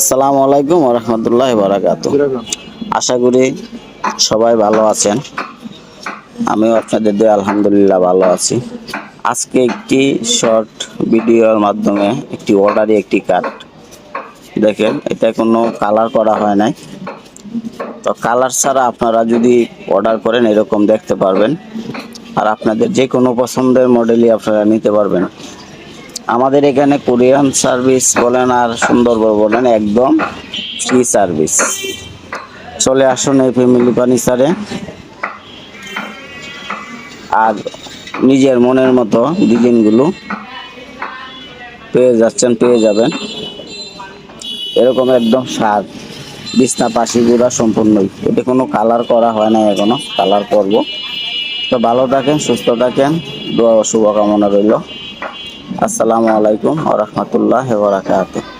আসসালামু আলাইকুম রহমতুল্লাহ বারাকাতু আশা করি সবাই ভালো আছেন। আমিও আপনাদের দিয়ে আলহামদুলিল্লাহ ভালো আছি। আজকে একটি শর্ট ভিডিওর মাধ্যমে একটি অর্ডারি একটি কার্ড দেখেন, এটা কোনো কালার করা হয় নাই। তো কালার ছাড়া আপনারা যদি অর্ডার করেন, এরকম দেখতে পারবেন। আর আপনাদের যে কোনো পছন্দের মডেলই আপনারা নিতে পারবেন। আমাদের এখানে কোরিয়ান সার্ভিস বলেন আর সুন্দরবন বলেন একদম ফ্রি সার্ভিস। চলে আসুন এই ফ্যামিলি ফার্নিচারে। আর নিজের মনের মতো ডিজাইনগুলো পেয়ে যাচ্ছেন, পেয়ে যাবেন। এরকম একদম স্বাদ বিছনা, পাশি গুঁড়া সম্পূর্ণই এটা কোনো কালার করা হয় না এখনও, কালার করব। তো ভালো থাকেন, সুস্থ থাকেন শুভকামনা রইল। আসসালামু আলাইকুম ওয়া রাহমাতুল্লাহি ওয়া বারাকাতুহু।